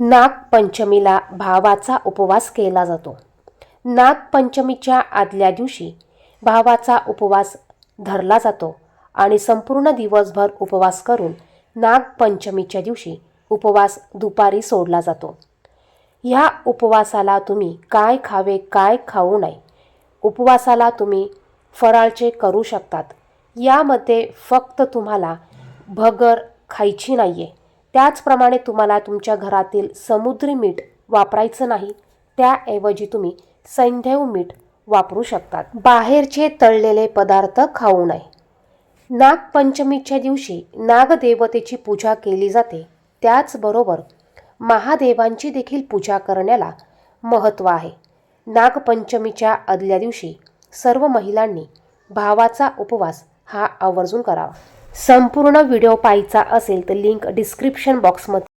नागपंचमीला भावाचा उपवास केला जातो. नागपंचमीच्या आदल्या दिवशी भावाचा उपवास धरला जातो आणि संपूर्ण दिवसभर उपवास करून नागपंचमीच्या दिवशी उपवास दुपारी सोडला जातो. ह्या उपवासाला तुम्ही काय खावे काय खाऊ नये उपवासाला तुम्ही फराळचे करू शकतात. यामध्ये फक्त तुम्हाला भगर खायची नाही आहे त्याचप्रमाणे तुम्हाला तुमच्या घरातील समुद्री मीठ वापरायचं नाही त्याऐवजी तुम्ही सैंधव मीठ वापरू शकतात. बाहेरचे तळलेले पदार्थ खाऊ नये. नागपंचमीच्या दिवशी नागदेवतेची पूजा केली जाते. त्याचबरोबर महादेवांची देखील पूजा करण्याला महत्त्व आहे. नागपंचमीच्या आदल्या दिवशी सर्व महिलांनी भावाचा उपवास हा आवर्जून करावा. संपूर्ण व्हिडिओ पाहायचा असेल तर लिंक डिस्क्रिप्शन बॉक्समध्ये